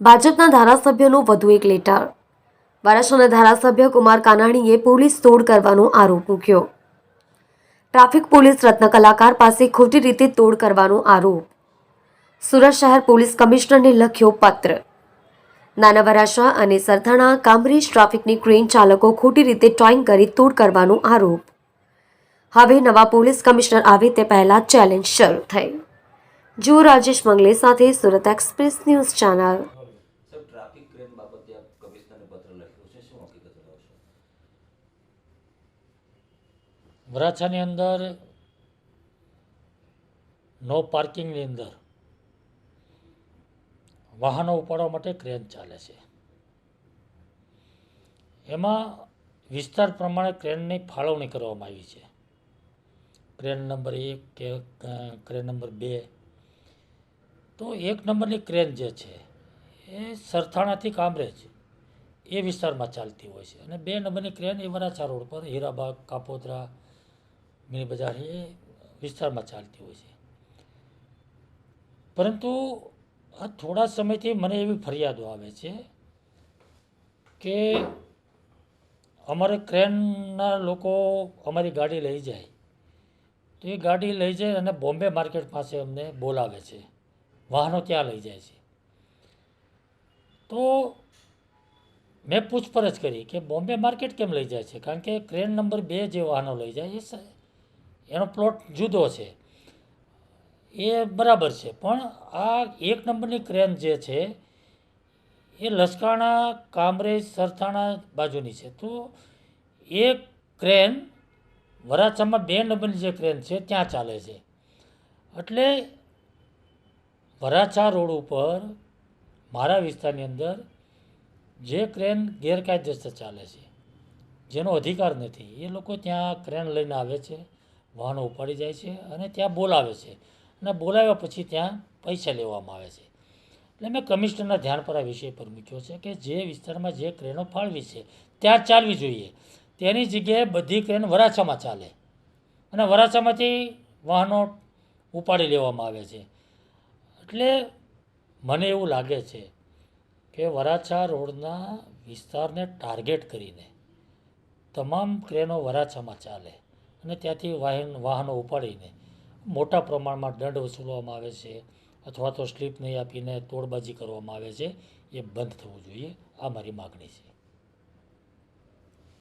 ભાજપના ધારાસભ્યનું વધુ એક લેટર. વારાસરના ધારાસભ્ય કુમાર કાનાણીએ પોલીસ તોડ કરવાનો આરોપ મૂક્યો. ટ્રાફિક પોલીસ રત્ન કલાકાર પાસે ખોટી રીતે તોડ કરવાનો આરોપ. સુરત શહેર પોલીસ કમિશનરને લખ્યો પત્ર. નાના વરાછા અને સરથાણા કામરેજ ટ્રાફિકની ક્રેન ચાલકો ખોટી રીતે ટોઈંગ કરી તોડ કરવાનો આરોપ. હવે નવા પોલીસ કમિશનર આવે તે પહેલા ચેલેન્જ શરૂ થઈ. જુઓ રાજેશ મંગલે સાથે Surat express news channel. Traffic crane બાબતે આપ કમિશનરને પત્ર લખ્યો છે, શું હકીકત જણાવશો? વરાછાની અંદર નો પાર્કિંગની અંદર વાહનો ઉપાડવા માટે ક્રેન ચાલે છે. એમાં વિસ્તાર પ્રમાણે ક્રેનની ફાળવણી કરવામાં આવી છે. ક્રેન નંબર એક, કે ક્રેન નંબર બે. તો એક નંબરની ક્રેન જે છે એ સરથાણાથી કામરેજ એ વિસ્તારમાં ચાલતી હોય છે. અને બે નંબરની ક્રેન એ વરાછા રોડ પર, હીરાબાગ, કાપોદરા મિની બજાર એ વિસ્તારમાં ચાલતી હોય છે. પરંતુ આ થોડા સમયથી મને એવી ફરિયાદો આવે છે કે અમારે ક્રેનના લોકો અમારી ગાડી લઈ જાય. તો એ ગાડી લઈ જાય અને બોમ્બે માર્કેટ પાસે અમને બોલાવે છે. વાહનો ત્યાં લઈ જાય છે. તો મેં પૂછપરછ કરી કે બોમ્બે માર્કેટ કેમ લઈ જાય છે? કારણ કે ક્રેન નંબર બે જે વાહનો લઈ જાય, એ એનો પ્લોટ જુદો છે. એ બરાબર છે, પણ આ એક નંબરની ક્રેન જે છે, એ લસકાણા, કામરેજ, સરથાણા બાજુની છે. તો એ ક્રેન વરાછામાં બે નંબરની જે ક્રેન છે, ત્યાં ચાલે છે. એટલે વરાછા રોડ ઉપર મારા વિસ્તારની અંદર જે ક્રેન ગેરકાયદેસર ચાલે છે, જેનો અધિકાર નથી, એ લોકો ત્યાં ક્રેન લઈને આવે છે, વાહનો ઉપાડી જાય છે અને ત્યાં બોલાવે છે અને બોલાવ્યા પછી ત્યાં પૈસા લેવામાં આવે છે. એટલે મેં કમિશનરના ધ્યાન પર આ વિષય પર મૂક્યો છે કે જે વિસ્તારમાં જે ક્રેનો ફાળવી છે, ત્યાં ચાલવી જોઈએ. તેની જગ્યાએ બધી ક્રેન વરાછામાં ચાલે અને વરાછામાંથી વાહનો ઉપાડી લેવામાં આવે છે. એટલે મને એવું લાગે છે કે વરાછા રોડના વિસ્તારને ટાર્ગેટ કરીને તમામ ક્રેનો વરાછામાં ચાલે અને ત્યાંથી વાહન, વાહનો ઉપાડીને મોટા પ્રમાણમાં દંડ વસૂલવામાં આવે છે અથવા તો સ્લીપ નહીં આપીને તોડબાજી કરવામાં આવે છે, એ બંધ થવું જોઈએ. આ મારી માગણી છે.